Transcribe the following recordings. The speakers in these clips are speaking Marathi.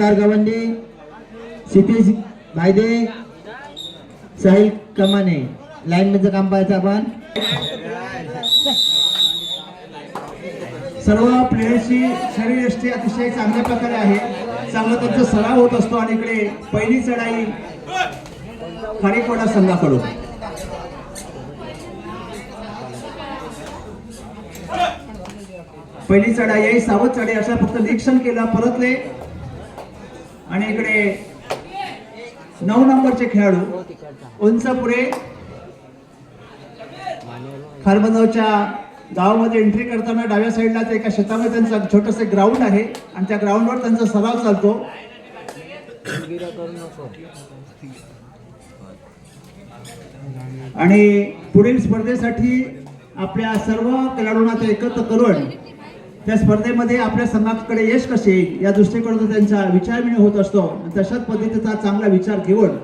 ओंकार गवंडे क्षितिज भायदे साहिल कमाने. लाईन काम पाहायचं आपण. सर्व प्लेयर्सची शरीरयष्टी अतिशय चांगल्या प्रकारे आहे. चांगला त्यांचा सराव होत असतो आणि इकडे पहिली चढाई खारीकोडा संघाकडून. पहिली चढाई आहे सावध चढाई. अशा फक्त निरीक्षण केलं परतले. आणि इकडे नऊ नंबरचे खेळाडू उंचपुरे खारबंदावच्या गावामध्ये एंट्री करताना डाव्या साईडला एका शेतामध्ये त्यांचं छोटंसं ग्राउंड आहे आणि त्या ग्राउंडवर त्यांचा सराव चालतो. आणि पुढील स्पर्धेसाठी आपल्या सर्व खेळाडूंना ते एकत्र करून त्या स्पर्धेमध्ये आपल्या संघाकडे यश कसे येईल? या दृष्टीकडून त्यांचा विचारविनिमय होत असतो. तशाच पद्धतीचा चांगला विचार घेऊन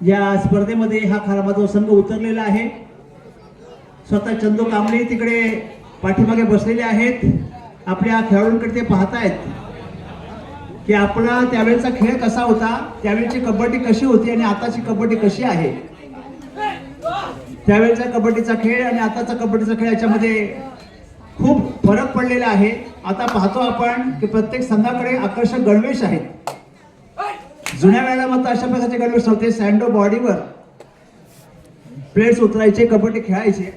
या स्पर्धेमध्ये हा खराबाचा संघ उतरलेला आहे. स्वतः चंदू कांबळे तिकडे पाठीमागे बसलेले आहेत. आपल्या खेळाडूंकडे ते पाहतायत की आपला त्यावेळेचा खेळ कसा होता त्यावेळेची कबड्डी कशी होती आणि आताची कबड्डी कशी आहे. त्यावेळेचा कबड्डीचा खेळ आणि आताचा कबड्डीचा खेळ याच्यामध्ये खूप फरक पडलेला आहे. आता पाहतो आपण की प्रत्येक संघाकडे आकर्षक गणवेश आहेत. जुन्या वेळेला मात्र अशा प्रकारचे गणवेश होते. सँडो बॉडीवर प्लेट्स उतरायचे कबड्डी खेळायचे.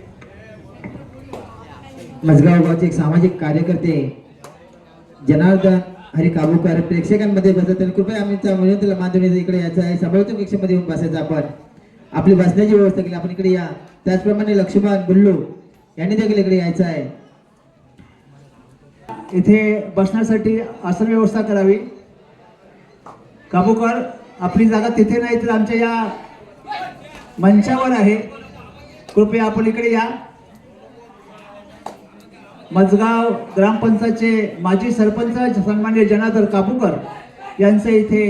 मजगाव गावचे एक सामाजिक कार्यकर्ते जनार्दन हरी काबूकर. प्रेक्षकांमध्ये बसत आणि कृपया आम्ही त्या विनंतीला इकडे यायचं आहे. सभोवती कक्षामध्ये येऊन बसायचं आपण. आपली बसण्याची व्यवस्था केली. आपण इकडे या. त्याचप्रमाणे लक्ष्मण बुल्लू यांनी देखील इकडे यायचं आहे. इथे बसण्यासाठी आसन व्यवस्था करावी. काबूकर आपली जागा तिथे नाही तर आमच्या या मंचावर आहे. कृपया आपण इकडे या. मजगाव ग्रामपंचायतचे माजी सरपंच सन्मान्य जनार्दन कापूकर यांचं इथे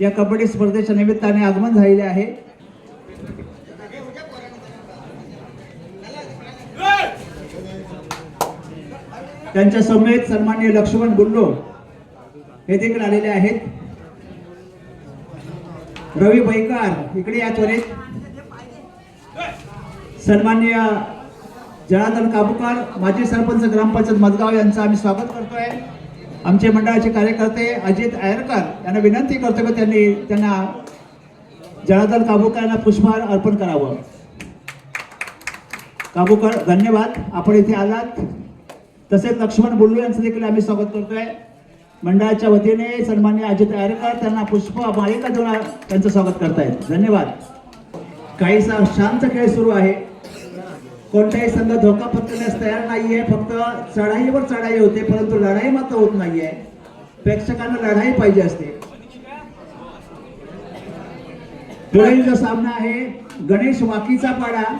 या कबड्डी स्पर्धेच्या निमित्ताने आगमन झालेले आहे. त्यांच्या समेत सन्मान्य लक्ष्मण गुंडो हे देखील आलेले आहेत. रवी बैकार इकडे या त्वरेत. सन्मान्य जनार्दन काबुकार माजी सरपंच ग्रामपंचायत मदगाव यांचं आम्ही स्वागत करतोय. आमचे मंडळाचे कार्यकर्ते अजित आयरकर यांना विनंती करतो की त्यांनी त्यांना जनार्दन काबूकर यांना पुष्पहार अर्पण करावं. काबूकर धन्यवाद. आपण इथे आलात. तसेच लक्ष्मण बुल्लू यांचं देखील आम्ही स्वागत करतोय. मंडळाच्या वतीने सन्मान्य अजित आयरकर त्यांना पुष्प मालिका देऊन त्यांचं स्वागत करतायत. धन्यवाद. काहीसा शांत खेळ सुरू आहे. कोणताही संघ धोका पत्करण्यास तयार नाहीये फक्त चढाईवर चढाई होते परंतु लढाई मात्र होत नाहीये. प्रेक्षकांना लढाई पाहिजे असते. पुढील जो सामना आहे गणेश वाकीचा पाडा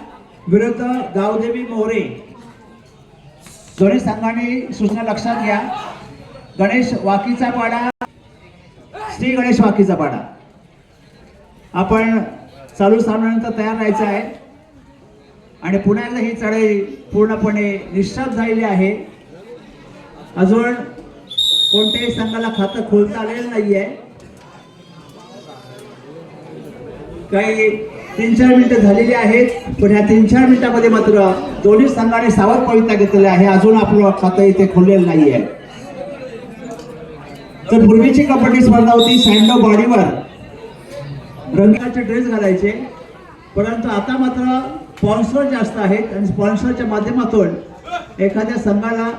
विरुद्ध गावदेवी मोरे. दोन्ही संघाने सूचना लक्षात घ्या. गणेश वाकीचा पाडा श्री गणेश वाकीचा पाडा. आपण चालू सामन्यानंतर तयार राहायचं आहे. आणि पुण्याला ही चढाई पूर्णपणे निश्चित झालेली आहे. अजून कोणत्याही संघाला खातं खोलता आलेलं नाहीये. काही तीन चार मिनिटं झालेली आहेत. पण ह्या तीन चार मिनिटामध्ये मात्र दोन्ही संघाने सावध पवित्रा घेतलेला आहे. अजून आपलं खातं इथे खोललेलं आहे तर पूर्वीची कबड्डी स्पर्धा होती. सँडो बॉडीवर रंगाचे ड्रेस घालायचे. परंतु आता मात्र स्पॉन्सर जास्त आहेत आणि स्पॉन्सरच्या माध्यमातून एखाद्या संघाला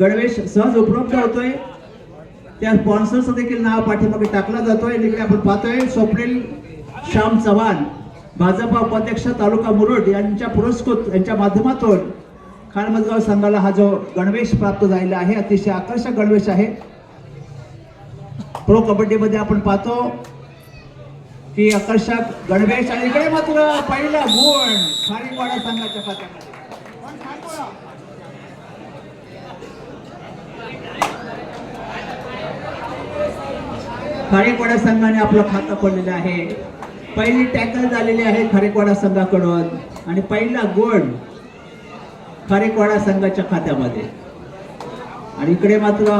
गणवेश सहज उपलब्ध होतोय. त्या स्पॉन्सरचं देखील नाव पाठीमागे टाकला जातोय. तिकडे आपण पाहतोय स्वप्नील श्याम चव्हाण. भाजपा उपाध्यक्ष तालुका मुरुड यांच्या पुरस्कृत यांच्या माध्यमातून खानमजगाव संघाला हा जो गणवेश प्राप्त झालेला आहे अतिशय आकर्षक गणवेश आहे. प्रो कबड्डीमध्ये आपण पाहतो की आकर्षक गणवेश आणि इकडे मात्र पहिला गुण खारीवाडा संघाच्या खात्यामध्ये. खारीवाडा संघाने आपलं खातं खोललेलं आहे. पहिली टॅकल झालेली आहे खारेकवाडा संघाकडून आणि पहिला गुण खारेकवाडा संघाच्या खात्यामध्ये. आणि इकडे मात्र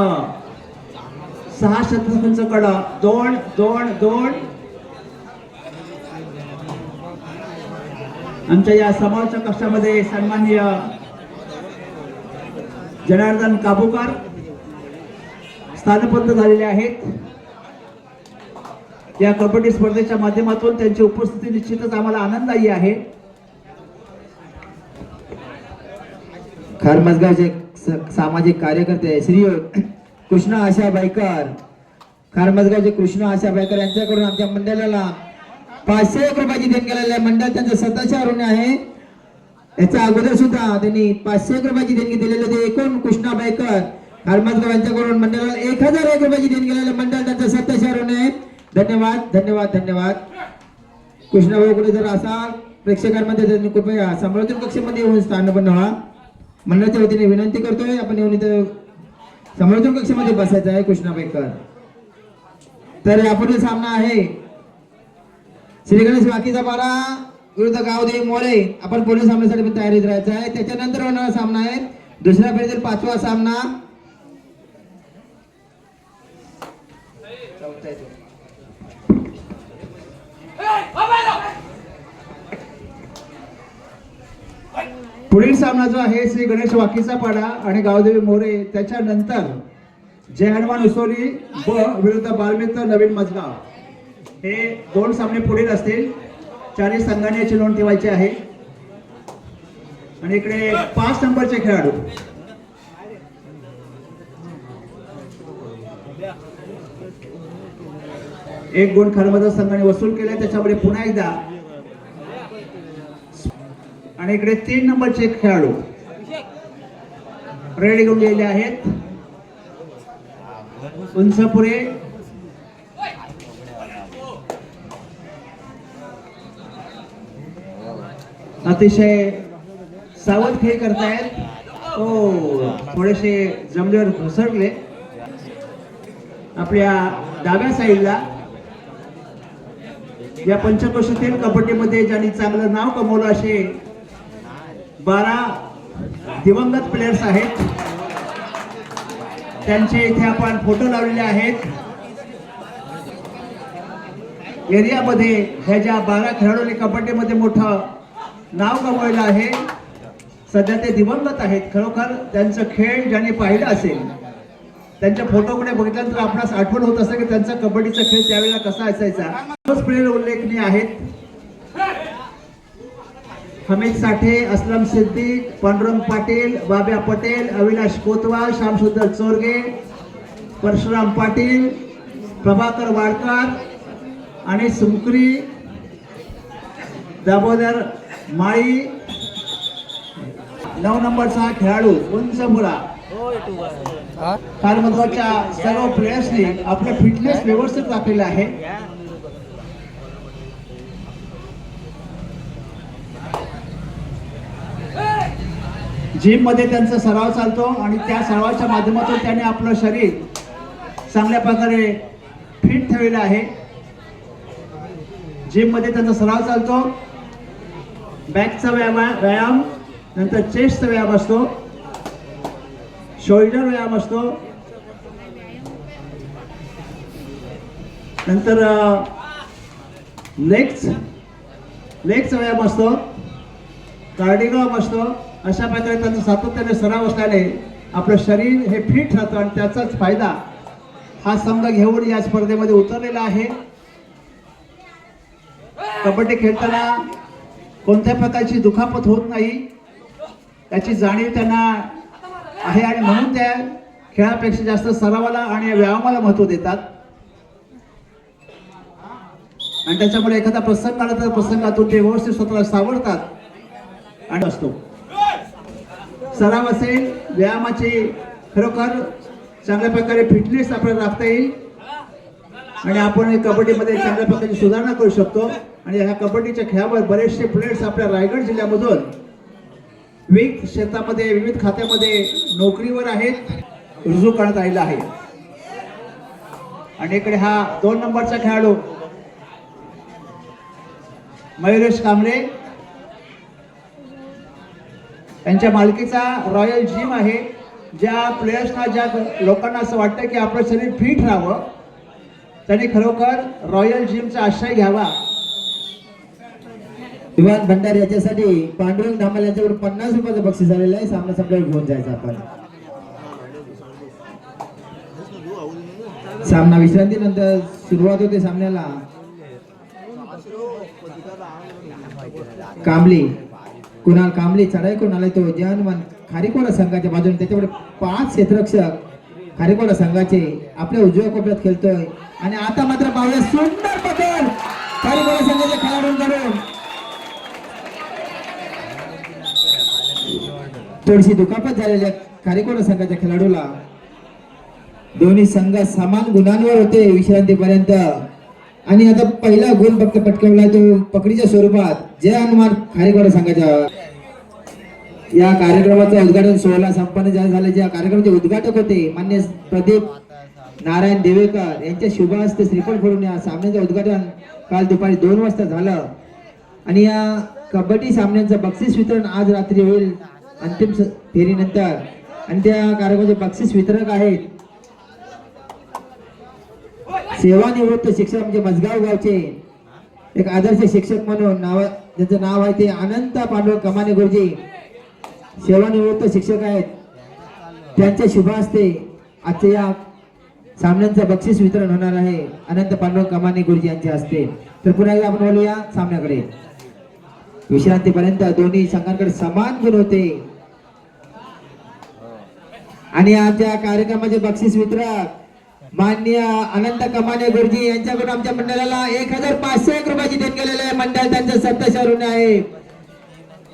सहा शतकांच कडा दोन दोन दोन. आमच्या या समाजच्या कक्षामध्ये सन्माननीय जनार्दन काबूकर स्थानबद्ध झालेले आहेत. या कबड्डी स्पर्धेच्या माध्यमातून त्यांची उपस्थिती निश्चितच आम्हाला आनंददायी आहे. खारमसगावचे सामाजिक कार्यकर्ते श्री कृष्ण आशा बायकर खारमसगावचे कृष्ण आशा बायकर यांच्याकडून आमच्या मंडळाला पाचशे एक रुपयाची देण केलेलं आहे. मंडळ त्यांचं स्वतःच्या ऋण आहे. याच्या अगोदर सुद्धा त्यांनी पाचशे एक रुपयाची देणगी दिलेली होती. एकूण कृष्णा बायकर खारमसगाव यांच्याकडून मंडळाला एक हजार एक रुपयाची देणगी केलेलं मंडळ त्यांचं स्वतःच्या ऋण आहे. धन्यवाद धन्यवाद धन्यवाद. कृष्णाभाऊ कुठे जर असाल प्रेक्षकांमध्ये कृपया समालोचन कक्षामध्ये येऊन स्थानपन्न व्हा मंडळाच्या वतीने विनंती करतोय आपण येऊन इथं समालोचन कक्षेमध्ये बसायचं आहे कृष्णाबाईकर तर यापुढील सामना आहे. श्री गणेश वाकीचा पारा विरुद्ध गावदेवी मोरे. आपण पुढील सामन्यासाठी पण तयारीत राहायचं आहे. त्याच्यानंतर होणारा सामना आहे. दुसऱ्या फेरीतील पाचवा सामना. पुढील सामना जो आहे श्री गणेश वाकीचा पाडा आणि गावदेवी मोरे त्याच्यानंतर जय हनुमान उसोली ब विरुद्ध बालमित्र नवीन मजगाव. हे दोन सामने पुढील असतील. चारही संघाने याची नोंद ठेवायची आहे. आणि इकडे पाच नंबरचे खेळाडू. एक गुण खरमजा संघाने वसूल केला त्याच्यामध्ये पुन्हा एकदा. आणि इकडे तीन नंबरचे खेळाडू. रेडी घेऊन गेलेले आहेत. उंचपुरे. अतिशय सावध खेळ करतायत. हो थोडेसे जमल्यावर घसरले. आपल्या डाव्या साईडला या पंचकोशातील कबड्डीमध्ये ज्यांनी चांगलं नाव कमवलं असे बारा दिवंगत प्लेयर्स आहेत. त्यांचे इथे आपण फोटो लावलेले आहेत. एरियामध्ये ह्या ज्या बारा खेळाडूंनी कबड्डीमध्ये मोठं नाव कमवलं आहे सध्या ते दिवंगत आहेत. खरोखर त्यांचं खेळ ज्यांनी पाहिलं असेल त्यांच्या फोटोकडे बघितल्यानंतर आपणास आठवण होत असं की त्यांचा कबड्डीचा खेळ त्यावेळेला कसा असायचा. तोच प्लेयर उल्लेखनीय आहेत हमीद साठे असलम सिद्दीक पांडुरंग पाटील बाब्या पटेल अविनाश कोतवाल श्यामसुंदर चोरगे परशुराम पाटील प्रभाकर वाडकर आणि सुमक्री दामोदर माळी. नऊ नंबरचा खेळाडू उंच मुला कालमधवाच्या सर्व प्लेयर्सनी आपलं फिटनेस व्यवस्थित राखलेला आहे. जिममध्ये त्यांचा सराव चालतो आणि त्या सरावाच्या माध्यमातून त्याने आपलं शरीर चांगल्या प्रकारे फिट ठेवलेलं आहे. जिममध्ये त्यांचा सराव चालतो. बॅकचा व्यायाम व्यायाम नंतर चेस्टचा व्यायाम असतो. शोल्डर व्यायाम असतो नंतर लेग्स लेगचा व्यायाम असतो कार्डिग्राम असतो अशा प्रकारे त्यांचा सातत्याने सराव असल्याने आपलं शरीर हे फिट राहतं आणि त्याचाच फायदा हा संघ घेऊन या स्पर्धेमध्ये उतरलेला आहे. कबड्डी खेळताना कोणत्या प्रकारची दुखापत होत नाही. त्याची जाणीव त्यांना आहे आणि म्हणून त्या खेळापेक्षा जास्त सरावाला आणि व्यायामाला महत्त्व देतात. आणि त्याच्यामुळे एखादा प्रसंग आला तर प्रसंगातून ते व्यवस्थित स्वतःला सावरतात. आणि असतो. सराव असेल व्यायामाची खरोखर चांगल्या प्रकारे फिटनेस आपल्याला राखता येईल. आणि आपण हे कबड्डीमध्ये चांगल्या प्रकारची सुधारणा करू शकतो. आणि ह्या कबड्डीच्या खेळावर बरेचसे प्लेयर्स आपल्या रायगड जिल्ह्यामधून विविध क्षेत्रामध्ये विविध खात्यामध्ये नोकरीवर आहेत रुजू करण्यात आलेला आहे. आणि इकडे हा दोन नंबरचा खेळाडू मयुरेश कांबळे. त्यांच्या मालकीचा रॉयल जिम आहे. ज्या प्लेयर्सना ज्या लोकांना असं वाटतं की आपलं शरीर फिट राहावं त्यांनी खरोखर रॉयल जिमचा आश्रय घ्यावा. विवान भंडार याच्यासाठी पांडुरंग धामाल यांच्याकडून पन्नास रुपयाचं बक्षीस आलेलं आहे. सामना संपल्यावर घेऊन जायचं आपण. सामना विश्रांतीनंतर सुरुवात होते सामन्याला. कांबली. कुणाल कांबली चढाई करून आलाय तो? जे हनुमान खारीकोडा संघाच्या बाजूने त्याच्याकडे पाच क्षेत्रक्षक खारीकोडा संघाचे आपल्या उजव्या कोपऱ्यात खेळतोय. आणि आता मात्र पाहूया सुंदर पटेल खारीकोडा संघाच्या खेळाडूंकडून थोडीशी दुखापत झालेल्या खारेकोडा संघाच्या खेळाडूला. दोन्ही संघ समान गुणांवर होते विश्रांतीपर्यंत. आणि आता पहिला गुण फक्त पटकावला तो पकडीच्या स्वरूपात. जय हनुमान खारेकोड संघाच्या. या कार्यक्रमाचं उद्घाटन सोहळा संपन्न झा- झाल्याचे या कार्यक्रमाचे उद्घाटक होते मान्य प्रदीप नारायण देवेकर यांच्या शुभ हस्ते श्रीफळ फोडून या सामन्याचं उद्घाटन काल दुपारी दोन वाजता झालं. आणि या कबड्डी सामन्यांचं बक्षीस वितरण आज रात्री होईल. अंतिम फेरीनंतर. आणि त्या कार्यक्रमाचे बक्षीस वितरक आहेत. सेवानिवृत्त शिक्षक म्हणजे मजगाव गावचे. एक आदर्श शिक्षक म्हणून नाव त्यांचं नाव आहे ते अनंत पांडव कमाने गुरुजी सेवानिवृत्त शिक्षक आहेत. त्यांच्या शुभ हस्ते आजच्या या सामन्यांचं बक्षीस वितरण होणार आहे. अनंत पांडव कमाने गुरुजी यांच्या हस्ते. तर पुन्हा एकदा आपण बोलूया सामन्याकडे. विश्रांतीपर्यंत दोन्ही संघांकडे समान गुण होते. आणि आमच्या कार्यक्रमाचे बक्षीस वितरक मान्य अनंत कमाने गुरुजी यांच्याकडून आमच्या मंडळाला एक हजार पाचशे एक रुपयाची देण गेलेले आहे. मंडळ त्यांचं सत्य आहे.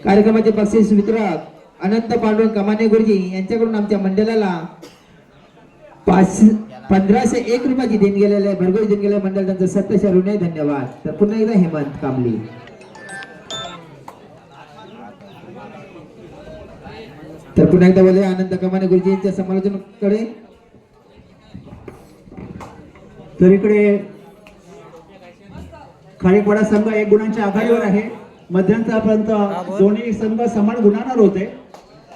कार्यक्रमाचे बक्षीस वितरक अनंत पांडुरंग कमाने गुरुजी यांच्याकडून आमच्या मंडळाला पाचशे पंधराशे एक रुपयाची देण गेलेले आहे. भरघोस देण गेलेलं मंडळ त्यांचं सत्य ऋण आहे. धन्यवाद. तर पुन्हा एकदा हेमंत कामली तर पुन्हा एकदा बोलूया आनंद कमाने गुरुजी यांच्या समालोचनाकडे. तर इकडे खारीकवाडा संघ एक गुणांच्या आघाडीवर आहे. मध्यंतरापर्यंत दोन्ही संघ समान गुणांवर होते?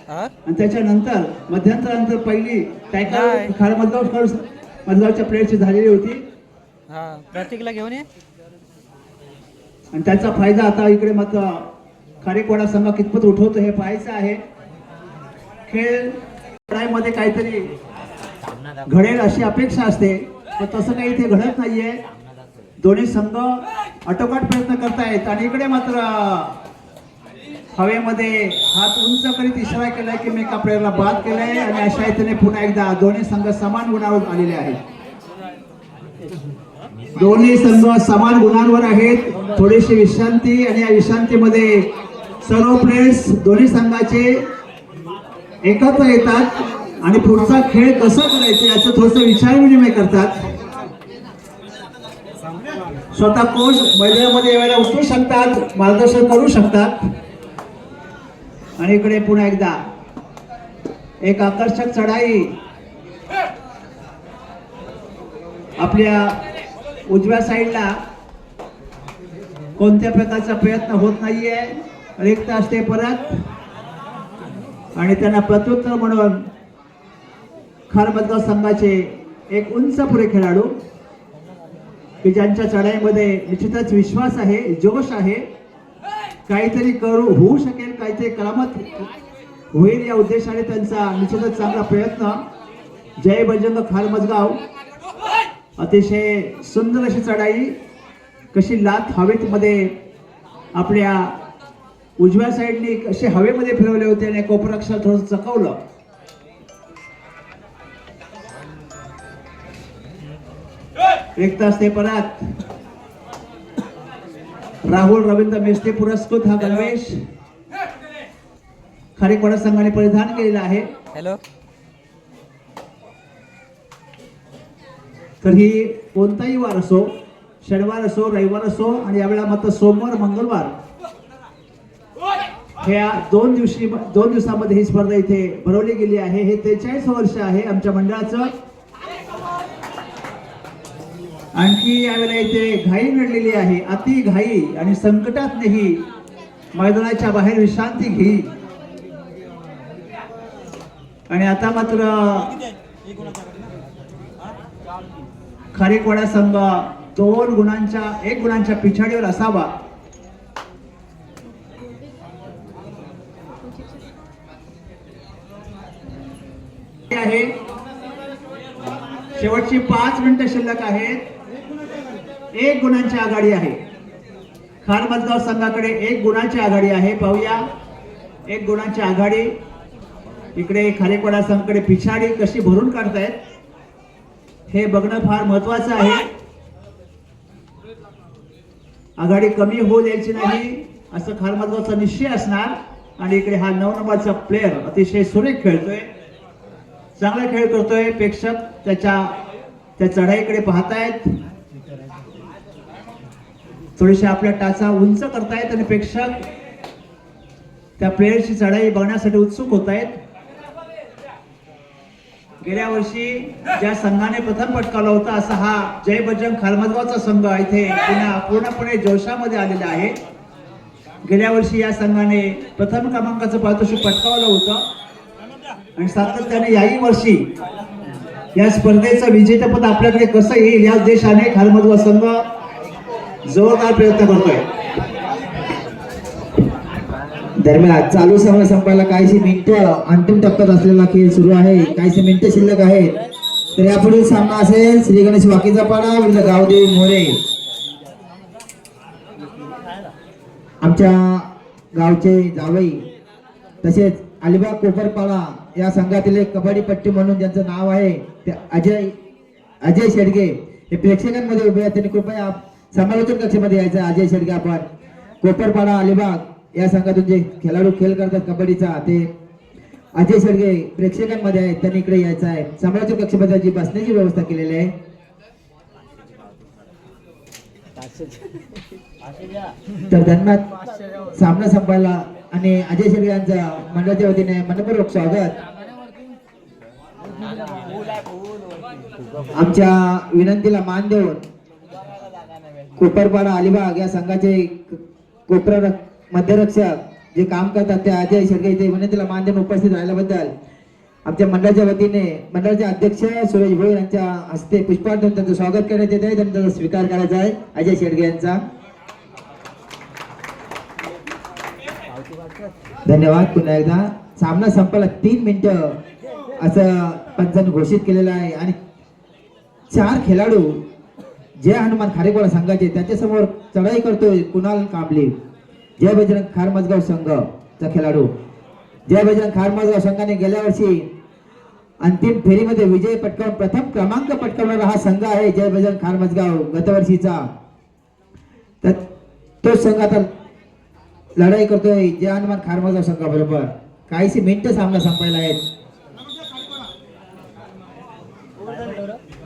आणि त्याच्यानंतर मध्यंतरानंतर पहिली नाही. खार मधगाव मधगावच्या प्लेयरची झालेली होती. हा प्रतीकला घेऊन ये. आणि त्याचा फायदा आता इकडे मात्र खारेकवाडा संघ कितपत उठवतो हे पाहायचं आहे. खेळमध्ये काहीतरी घडेल अशी अपेक्षा असते पण तसं काही इथे घडत नाहीये. दोन्ही संघ आटोकाट प्रयत्न करतायत आणि इकडे मात्र हवेमध्ये हात उंच करीत इशारा केलाय की मी एका प्लेअरला बाद केलाय आणि अशा रीतीने पुन्हा एकदा दोन्ही संघ समान गुणावर आलेले आहेत. दोन्ही संघ समान गुणांवर आहेत. थोडीशी विश्रांती आणि या विश्रांतीमध्ये सर्व प्लेयर्स दोन्ही संघाचे एकत्र येतात आणि पुढचा खेळ कसा करायचा याचं थोडस विचार विनिमय करतात. स्वतः कोच मैदानामध्ये यावेळेला उतरू शकतात मार्गदर्शन करू शकतात. आणि इकडे पुन्हा एकदा. एक आकर्षक चढाई. आपल्या उजव्या साईडला कोणत्या प्रकारचा प्रयत्न होत नाहीये. रिक्त असते परत. आणि त्यांना प्रत्युत्तर म्हणून खारबद्गाव संघाचे एक उंच पुरे खेळाडू की ज्यांच्या चढाईमध्ये निश्चितच विश्वास आहे जोश आहे काहीतरी करू होऊ शकेल काहीतरी करामत होईल या उद्देशाने त्यांचा निश्चितच चांगला प्रयत्न. जय बजरंग खारमजगाव अतिशय सुंदर अशी चढाई कशी लात हवेत मध्ये आपल्या उजव्या साईडने कसे हवेमध्ये फिरवले होते आणि कोपराक्षर थोडं चकवलं. एक तास ते परत. राहुल रवींद्र मेस्ते पुरस्कृत हा गणवेश. खारीकवाडा संघाने परिधान केलेला आहे? हॅलो तर ही कोणताही वार असो शनिवार असो रविवार असो आणि यावेळेला मात्र सोमवार मंगळवार ह्या दोन दिवशी दोन दिवसामध्ये ही स्पर्धा इथे भरवली गेली आहे. हे त्रेचाळीस वर्ष आहे आमच्या मंडळाचं. आणखी यावेळेला इथे घाई नडलेली आहे. अति घाई आणि संकटात नाही मैदानाच्या बाहेर विश्रांती घेई आणि आता मात्र खारीकवाडा संघ दोन गुणांच्या एक गुणांच्या पिछाडीवर असावा. आहे. शेवटची पाच मिनिटं शिल्लक आहेत. एक गुणांची आघाडी आहे. खार मतदार संघाकडे एक गुणांची आघाडी आहे. पाहूया. एक गुणांची आघाडी. इकडे खारेपाडा संघाकडे पिछाडी कशी भरून काढतायत हे बघणं फार महत्वाचं आहे. आघाडी कमी होऊ द्यायची नाही असं खार निश्चय असणार. आणि इकडे हा नऊ नंबरचा प्लेअर अतिशय सुरेख खेळतोय. चांगला खेळ करतोय प्रेक्षक. त्याच्या त्या चढाईकडे पाहतायत. थोडीशा आपल्या टाचा उंच करतायत आणि प्रेक्षक त्या प्लेयरची चढाई बघण्यासाठी उत्सुक होत आहेत गेल्या वर्षी ज्या संघाने प्रथम पटकावला होता असा हा जय बजरंग खालमधवाचा संघ इथे पुन्हा पूर्णपणे जोशामध्ये आलेला आहे. गेल्या वर्षी या संघाने प्रथम क्रमांकाचं पारितोषिक पटकावलं होतं. आणि सातत्याने याही वर्षी या स्पर्धेचं विजेतेपद आपल्याकडे कसं येईल या देशाने खालमधला संघ जोरदार प्रयत्न करतोय. दरम्यान चालू सामना संपायला काहीशी मिनिटं अंतिम टप्प्यात असलेला खेळ सुरू आहे. काहीशी मिनिटं शिल्लक आहेत. तर यापुढील सामना असेल श्री गणेश वाकीचा पाडा विरुद्ध गावदेवी मोरे. आमच्या गावचे जावई तसेच अलिबाग कोपरपाडा या संघातील एक कबड्डी पट्टी म्हणून ज्यांचं नाव आहे ते अजय अजय शेडगे. हे प्रेक्षकांमध्ये उभे आहेत त्यांनी कृपया समालोचन कक्षेमध्ये यायचं आहे. अजय शेडगे आपण. कोपरपाडा अलिबाग या संघातून जे खेळाडू खेळ करतात कबड्डीचा ते अजय शेडगे प्रेक्षकांमध्ये आहेत. त्यांनी इकडे यायचं आहे. समालोचन कक्षेमध्ये जी बसण्याची व्यवस्था केलेली आहे. तर दरम्यान सामना संपायला आणि अजय शेळके यांच्या मंडळाच्या वतीने मनपूर्वक स्वागत. आमच्या विनंतीला मान देऊन कोपरपाडा अलिबाग या संघाचे क- कोपर मध्यरक्षक जे काम करतात ते अजय शेडगे इथे विनंतीला मान देऊन उपस्थित राहिल्याबद्दल आमच्या मंडळाच्या वतीने मंडळाचे अध्यक्ष सुरेश भोईर यांच्या हस्ते पुष्पार्थ त्यांचं स्वागत करण्यात येत आहे. त्यांचा स्वीकार करायचा आहे. अजय शेडगे यांचा. धन्यवाद. पुन्हा एकदा सामना संपला. तीन मिनिटं असं पंचांनी घोषित केलेलं आहे. आणि चार खेळाडू जय हनुमान खारेकोळा संघाचे त्याच्यासमोर चढाई करतोय कुणाल कांबळे. जय बजरंग खारमजगाव संघचा खेळाडू. जय बजरंग खारमजगाव संघाने गेल्या वर्षी अंतिम फेरीमध्ये विजय पटकावून प्रथम क्रमांक पटकावणारा हा संघ आहे जय बजरंग खारमजगाव गतवर्षीचा. तर तोच संघ आता लढाई करतोय. जय हनुमान खारमजगाव संघाबरोबर काहीशी मिनिटं सामना संपायला आहेत.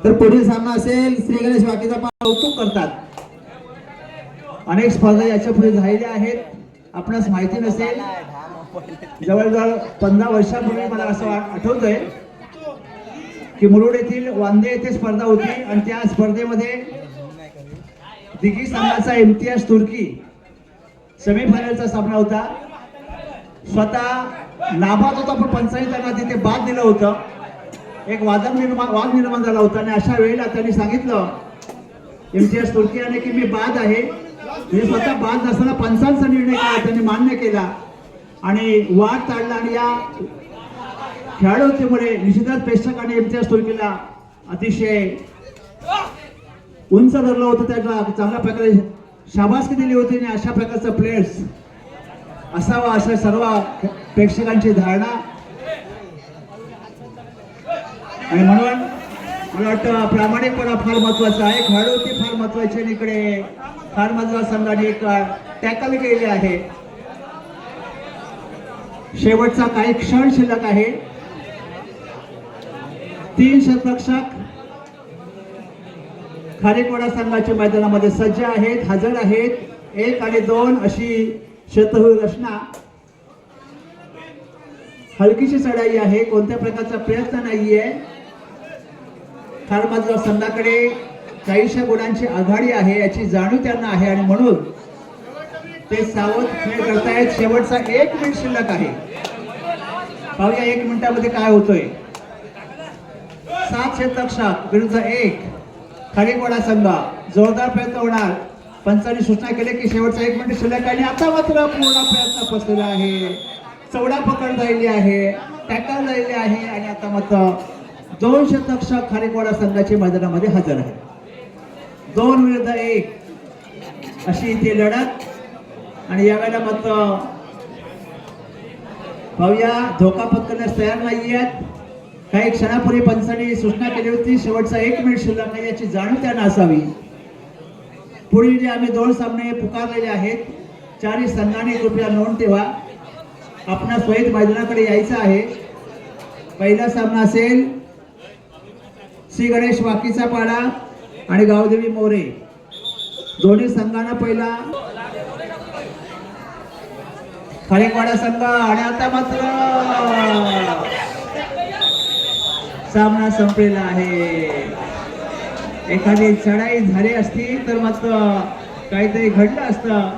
तर पुढील सामना असेल श्री गणेश वाकेचा कौतुक करतात. अनेक स्पर्धा याच्यापुढे झालेल्या आहेत. आपणास माहिती नसेल जवळजवळ पंधरा वर्षापूर्वी मला असं वा- आठवतंय की मुरुड येथील वांदे येथे स्पर्धा होती आणि त्या स्पर्धेमध्ये दिघी संघाचा इम्तियाज तुर्की सेमीफायनलचा सामना होता. स्वतः नाबाद होता पण पंचायतांना तिथे बाद दिलं होतं. एक वादन निर्माण वाद निर्माण झाला होता आणि अशा वेळेला त्यांनी सांगितलं इम्तियाज तुर्की याने की मी बाद आहे. म्हणजे स्वतः बाद नसताना पंचांचा निर्णय केला त्यांनी मान्य केला. आणि वाद काढला आणि या खेळाडूतेमुळे निश्चितच प्रेक्षकांनी इम्तियाज तुर्कीला अतिशय उंच धरलं होतं. त्याला चांगल्या प्रकारे शाबासकी दिली होती आणि अशा प्रकारचा प्लेयर्स असावा अशा सर्व प्रेक्षकांची धारणा. आणि म्हणून मला वाटतं प्रामाणिकपणा फार महत्त्वाचा आहे. खेळाडूती फार महत्वाची आणि इकडे फार मजला संघाने एक टॅकल केले आहे. शेवटचा काही क्षण शिल्लक आहे. तीन शतरक्षक खारेकोडा संघाच्या मैदानामध्ये सज्ज आहेत हजर आहेत. एक आणि दोन अशी शेतहोई रचना. हलकीशी चढाई आहे कोणत्या प्रकारचा प्रयत्न नाहीये. खारमाजगाव संघाकडे काहीशा गुणांची आघाडी आहे याची जाणीव त्यांना आहे आणि म्हणून ते सावध खेळ करतायत. शेवटचा एक मिनिट शिल्लक आहे. पाहूया एक मिनिटामध्ये काय होतोय. सात शतक विरुद्ध एक. खारीकोडा संघ जोरदार प्रयत्न होणार. पंचांनी सूचना केली की शेवटचा एक मिनिट शिल्लक आणि आता मात्र पूर्ण प्रयत्न फसलेला आहे. चौडा पकड जायली आहे टॅकल जायली आहे आणि आता मात्र दोन शतक खारीकोडा संघाचे मैदानामध्ये हजर आहे दोन विरुद्ध एक. अशी इथे लढत. आणि यावेळेला मात्र पाहूया धोका पत्करण्यास तयार नाही आहेत काही क्षणापूर्वी पंचांनी सूचना केली होती. शेवटचा एक मिनिट शिल्लक आहे याची जाणीव त्यांना असावी. पुढील जे आम्ही दोन सामने पुकारलेले आहेत चारही संघाने कृपया नोंद ठेवा. आपणा स्वयं मैदानाकडे यायचं आहे. पहिला सामना असेल श्री गणेश वाकीचा पाडा आणि गावदेवी मोरे. दोन्ही संघांना पहिला. खारेकवाडा संघ आणि आता मात्र सामना संपलेला आहे. एखादी चढाई झाली असती तर मात्र काहीतरी घडलं असतं.